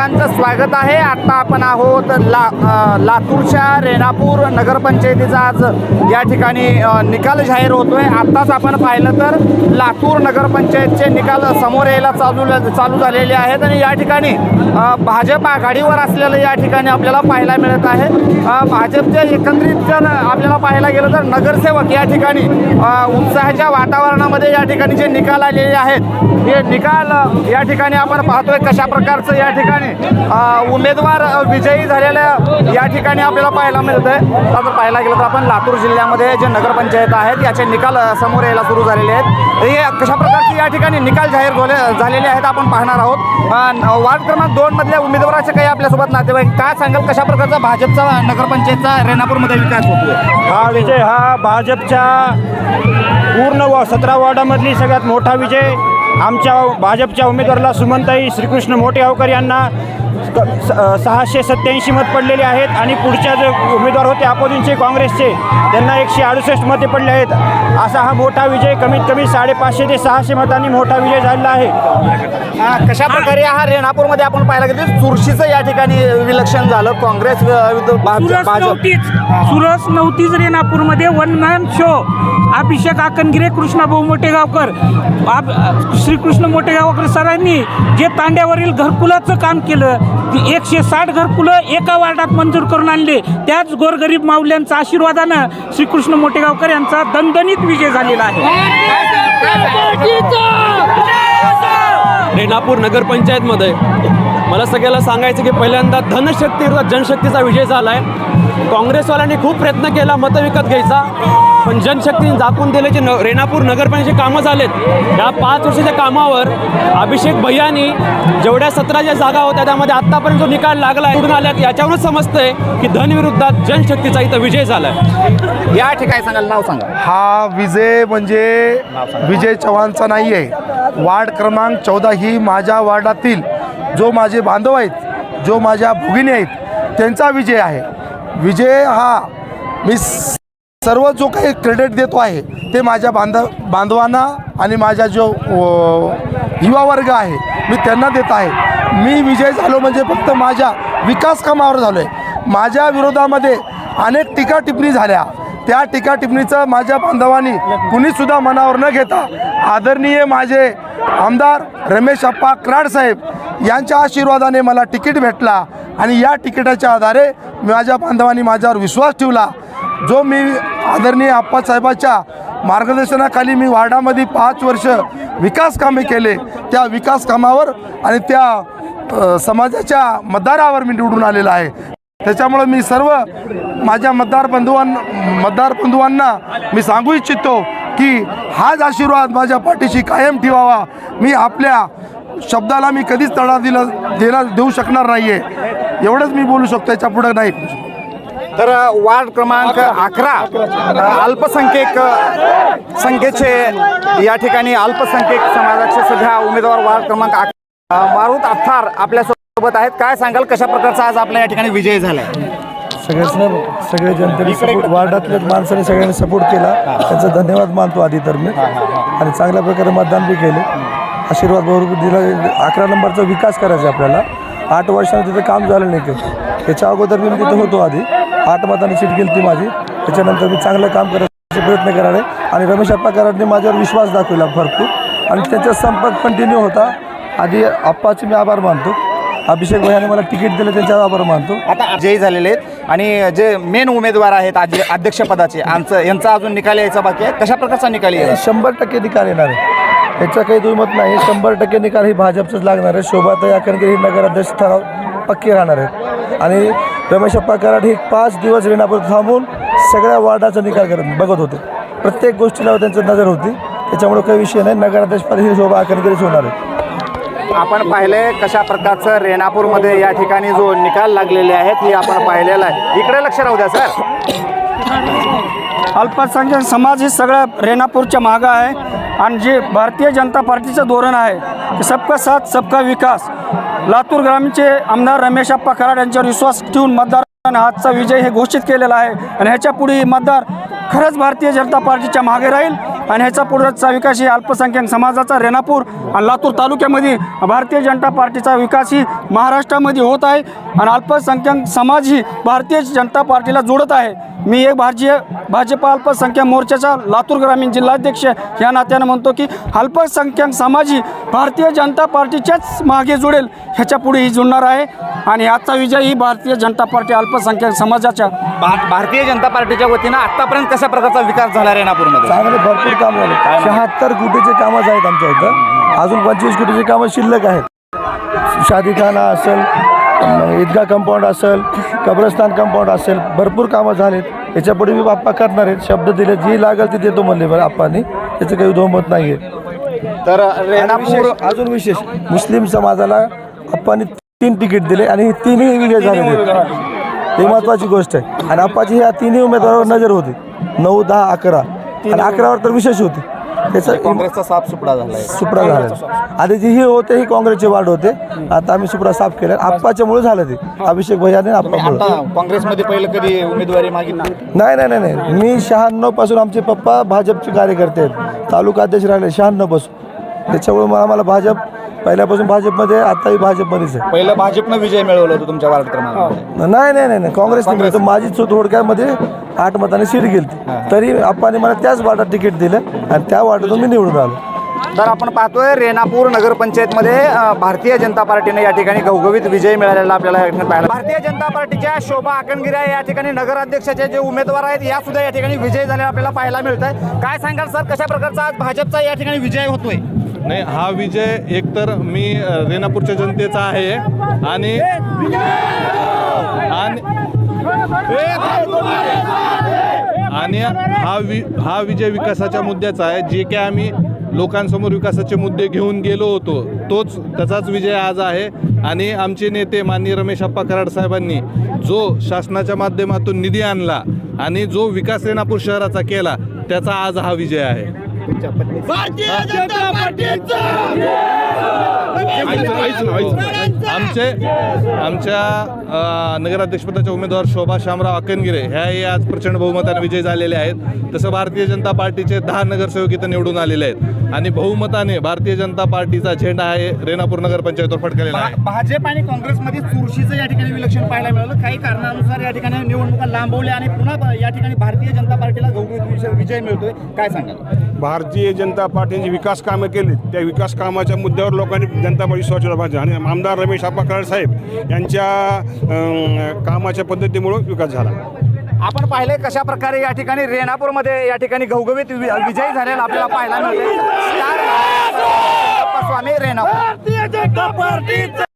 सर्वांचं स्वागत आहे. आता आपण आहोत ला लातूरच्या रेणापूर नगरपंचायतीचा आज या ठिकाणी निकाल जाहीर होतोय. आत्ताच आपण पाहिलं तर लातूर नगरपंचायतचे निकाल समोर यायला चालू चालू झालेले आहेत आणि या ठिकाणी भाजप आघाडीवर असलेलं या ठिकाणी आपल्याला पाहायला मिळत आहे. भाजपच्या भाजपचे एकंदरीत जर आपल्याला पाहायला गेलं तर नगरसेवक या ठिकाणी उत्साहाच्या वातावरणामध्ये या ठिकाणी जे निकाल आलेले आहेत हे निकाल या ठिकाणी आपण पाहतोय कशा प्रकारचं या ठिकाणी उमेदवार विजयी झालेल्या या ठिकाणी आपल्याला पाहायला मिळत आहे आता जर पाहायला गेलं तर आपण लातूर जिल्ह्यामध्ये जे नगरपंचायत आहेत याचे निकाल समोर यायला सुरू झालेले आहेत. हे कशा प्रकारचे या ठिकाणी निकाल जाहीर झाले झालेले आहेत आपण पाहणार आहोत. वार्ड क्रमांक दोन मधल्या उमेदवाराचे काही आपल्यासोबत नातेवाईक काय सांगाल? कशा प्रकारचा भाजपचा नगरपंचायतचा रेणापूरमध्ये विकास होतो हा विजय हा भाजपच्या पूर्ण व सतरा वॉर्डामधली सगळ्यात मोठा विजय. आमच्या भाजपच्या उमेदवाराला सुमनताई श्रीकृष्ण मोठेगावकर यांना सहाशे सत्याऐंशी मत पडलेले आहेत आणि पुढच्या जे उमेदवार होते अपोजिशनचे काँग्रेसचे त्यांना एकशे अडुसष्ट मते पडले आहेत. असा हा मोठा विजय कमीत कमी साडेपाचशे ते सहाशे मतांनी मोठा विजय झालेला आहे. कशा प्रकारे हा रेणापूरमध्ये आपण पाहायला गेलो चुरशीचं या ठिकाणी विलक्षण झालं. काँग्रेस नव्हतीच. सुरस नव्हतीच रेणापूरमध्ये. One man show Abhishek Akangire Krishnabhau Mothegaonkar आप- श्रीकृष्ण मोठेगावकर सरांनी जे तांड्यावरील घरकुलाचं काम केलं ती एकशे साठ घरकुलं एका वार्डात मंजूर करून आणले. त्याच गोरगरीब माऊल्यांच्या आशीर्वादानं श्रीकृष्ण मोठेगावकर यांचा दणदणीत विजय झालेला आहे. रेणापूर नगरपंचायतमध्ये मला सगळ्याला सांगायचं की पहिल्यांदा धनशक्तीचा जनशक्तीचा विजय झाला आहे काँग्रेसवाल्यांनी खूप प्रयत्न केला मतं विकत घ्यायचा. पण जनशक्तीने दाखवून दिले जे न रेणापूर नगरपंचायतचे कामं झालेत. या पाच वर्षाच्या कामावर अभिषेक भैयानी जेवढ्या सतरा ज्या जागा होत्या त्यामध्ये आत्तापर्यंत जो निकाल लागला आहे निवडून आल्या याच्यावरूनच समजतंय की धनविरुद्धात जनशक्तीचा इथं विजय झाला आहे या ठिकाणी सांगाल नाव सांगा. हा विजय म्हणजे विजय चव्हाणचा नाही आहे वार्ड क्रमांक चौदा ही माझ्या वार्डातील जो माझे बांधव आहेत जो माझ्या भगिनी आहेत त्यांचा विजय आहे. विजय हा मी स- सर्व जो काही क्रेडिट देतो आहे ते माझ्या बांधव बांधवांना आणि माझा जो युवा वर्ग आहे मी त्यांना देत आहे. मी विजय झालो म्हणजे फक्त माझ्या विकास कामावर झालो आहे माझ्या विरोधामध्ये अनेक टीका टिप्पणी झाल्या. त्या टीका टिप्पणीचं माझ्या बांधवांनी कुणीसुद्धा मनावर न घेता आदरणीय माझे आमदार रमेश अप्पा कराड साहेब यांच्या आशीर्वादाने मला तिकीट भेटला आणि या तिकिटाच्या आधारे माझ्या बांधवांनी माझ्यावर विश्वास ठेवला. जो मी आदरणीय आप्पासाहेबाच्या मार्गदर्शनाखाली मी वार्डामध्ये पाच वर्ष विकास कामे केले त्या विकास कामावर आणि त्या समाजाच्या मतदारावर मी निवडून आलेला आहे. त्याच्यामुळं मी सर्व माझ्या मतदार बंधुवां मतदार बंधुवांना मी सांगू इच्छितो की हाच आशीर्वाद माझ्या पाठीशी कायम ठेवावा. मी आपल्या शब्दाला मी कधीच तडा दिला देणार देऊ शकणार नाही आहे एवढंच मी बोलू शकतो याच्या पुढं नाही. तर वार्ड क्रमांक अकरा अल्पसंख्यक संख्येचे या ठिकाणी अल्पसंख्यक समाजाचे सध्या उमेदवार वार्ड क्रमांक अकरा. मारुत अथार आपल्यासोबत आहेत. काय सांगाल कशा प्रकारचा आज आपल्या या ठिकाणी विजय झालाय? सगळ्यांना सगळे जनतेने सपोर्ट वार्डातल्या माणसाने सगळ्यांनी सपोर्ट केला. त्यांचा धन्यवाद मानतो आधी तर मी. आणि चांगल्या प्रकारे मतदान बी केले. आशीर्वाद भरपूर दिला. अकरा नंबरचा विकास करायचा आपल्याला. आठ वर्षाने तिथं काम झालं नाही काही त्याच्या अगोदर मी तिथं होतो आधी. आठ मतांनी सीट गेली ती माझी. त्याच्यानंतर मी चांगलं काम करायचे प्रयत्न करावे आणि रमेश अप्पा कराडने माझ्यावर विश्वास दाखवला भरपूर. आणि त्यांचा संपर्क कंटिन्यू होता. आधी अप्पाचे मी आभार मानतो. अभिषेक भैयाने मला तिकीट दिलं त्यांचा आभार मानतो. आता जयी झालेले आहेत. आणि जे मेन उमेदवार आहेत आज अध्यक्षपदाचे आमचं यांचा अजून निकाल यायचा बाकी आहे. कशा प्रकारचा निकाल येईल? शंभर टक्के निकाल येणार आहे. याचा काही दुमत नाही. शंभर टक्के निकाल ही भाजपचंच लागणार आहे. शोभाताई अखनगिरी ही नगराध्यक्ष ठराव पक्की राहणार आहेत. आणि रमेश अप्पा कराड हे पाच दिवस रेणापूर थांबून सगळ्या वार्डाचा निकाल करत बघत होते. प्रत्येक गोष्टीला त्यांची नजर होती. त्याच्यामुळे काही विषय नाही. नगराध्यक्षपद ही शोभा अखनगिरीच होणार आहे. आपण पाहिले कशा प्रकारचं रेणापूरमध्ये या ठिकाणी जो निकाल लागलेले आहेत हे आपण पाहिलेला आहे. इकडे लक्ष राहू द्या सर. अल्पसंख्याक समाज ही सगळ्या रेणापूरच्या मागं आहे. आणि जे भारतीय जनता पार्टीचं धोरण आहे सबका साथ सबका विकास. लातूर ग्रामीणचे आमदार रमेश अप्पा कराड यांच्यावर विश्वास ठेवून मतदार आजचा विजय हे घोषित केलेला आहे. आणि ह्याच्या पुढे मतदार खरंच भारतीय जनता पार्टीच्या मागे राहील. आणि ह्याचा पुढचा विकास ही अल्पसंख्याक समाजाचा रेणापूर आणि लातूर तालुक्यामध्ये भारतीय जनता पार्टीचा विकास ही महाराष्ट्रामध्ये होत आहे. आणि अल्पसंख्याक समाज ही भारतीय जनता पार्टीला जोडत आहे. मी एक भारतीय भाजपा अल्पसंख्याक मोर्चाचा लातूर ग्रामीण जिल्हाध्यक्ष या नात्यानं म्हणतो की अल्पसंख्याक समाज ही भारतीय जनता पार्टीच्याच मागे जुडेल. ह्याच्या पुढे ही जुळणार आहे. आणि आजचा विजय ही भारतीय जनता पार्टी अल्प अल्पसंख्याक समाजाच्या भा- भारतीय जनता पार्टीच्या वतीनं आतापर्यंत कशा प्रकारचा विकास झाला रेणापूरमध्ये चांगले भरपूर काम झाले. शहात्तर कोटीचे कामं आहेत आमच्या इथं. अजून पंचवीस कोटीचे कामं शिल्लक आहेत. शादीखाना असेल ईदगा कंपाऊंड असेल कब्रस्तान कंपाऊंड असेल भरपूर कामं झालेत. याच्यापुढे मी बाप्पा करणार आहेत शब्द दिले जी लागेल ती देतो म्हणले बरं आप्पांनी. याचं काही दोमत नाही आहे तर रेणापूर अजून विशेष मुस्लिम समाजाला आप्पांनी तीन तिकीट दिले आणि हे तिन्ही विजय झालेले आहेत. ही महत्वाची गोष्ट आहे. आणि आप्पाची ह्या तिन्ही उमेदवारावर नजर होती. नऊ दहा अकरा. आणि अकरावर तर विशेष होती. त्याचं काँग्रेसचा साफ सुपडा झालाय सुपडा झाला आधी जे हे होते ही काँग्रेसचे वार्ड होते. आता आम्ही सुपडा साफ केले. आप्पाच्यामुळे झालं ते. अभिषेक भैयाने आप्पामुळे काँग्रेसमध्ये पहिलं कधी उमेदवारी मागितली? नाही नाही नाही नाही. मी शहाण्णवपासून आमचे पप्पा भाजपचे कार्यकर्ते आहेत. तालुका अध्यक्ष राहिले शहाण्णवपासून. त्याच्यामुळे मला मला भाजप पहिल्यापासून भाजपमध्ये आताही भाजपमध्येच आहे. पहिलं भाजपनं विजय मिळवलं होतं तुमच्या वार्ड क्रमांकामध्ये. नाही नाही नाही नाही. काँग्रेसने मिळतो माझी चो थोडक्यामध्ये आठ मताने सीट गेली तरी आप्पाने मला त्याच वार्डात तिकीट दिलं आणि त्या वार्डातून मी निवडून आलो. तर आपण पाहतोय रेणापूर नगरपंचायतमध्ये अ, भारतीय जनता पार्टीने या ठिकाणी घवघवीत विजय मिळालेला आपल्याला या ठिकाणी पाहायला भारतीय जनता पार्टीच्या शोभा आकणगिऱ्या या ठिकाणी नगराध्यक्षाचे जे उमेदवार आहेत या सुद्धा या ठिकाणी विजय झालेला आपल्याला पाहायला मिळत आहे काय सांगाल सर? कशा प्रकारचा आज भाजपचा या ठिकाणी विजय होतोय? नाही हा विजय एकतर मी रेणापूरच्या जनतेचा आहे. आणि आणि आणि हा वि हा विजय विकासाच्या मुद्द्याचा आहे. जे की आम्ही लोकांसमोर विकासाचे मुद्दे घेऊन गेलो होतो तोच त्याचाच विजय आज आहे. आणि आमचे नेते माननीय रमेश अप्पा कराड साहेबांनी जो शासनाच्या माध्यमातून निधी आणला आणि जो विकास रेणापूर शहराचा केला त्याचा आज हा विजय आहे. आमचे आमच्या नगराध्यक्षपदाच्या उमेदवार शोभा शामराव अकनगिरे ह्याही आज प्रचंड बहुमताने विजय झालेले आहेत. तसं भारतीय जनता पार्टीचे दहा नगरसेवक इथं निवडून आलेले आहेत. आणि बहुमताने भारतीय जनता पार्टीचा झेंडा आहे रेणापूर नगरपंचायतवर फडकलेला आहे. भाजप आणि काँग्रेसमध्ये चुरशीचं या ठिकाणी विलक्षण पाहायला मिळालं. काही कारणानुसार या ठिकाणी निवडणुका लांबवल्या आणि पुन्हा या ठिकाणी भारतीय जनता पार्टीला घवघवीत विजय- विजय मिळतोय काय सांगाल? भारतीय जनता पार्टीने जी विकास कामं केली त्या विकास कामाच्या मुद्द्यावर लोकांनी जनता पार्टी स्वच्छता पाहिजे आणि आमदार रमेश आप्पा साहेब यांच्या अं, कामाच्या पद्धतीमुळं विकास झाला. आपण पाहिले कशा प्रकारे या ठिकाणी रेणापूरमध्ये या ठिकाणी घवघवीत वि- विजयी झालेला आपल्याला पाहायला मिळते स्वामी रेणापूर.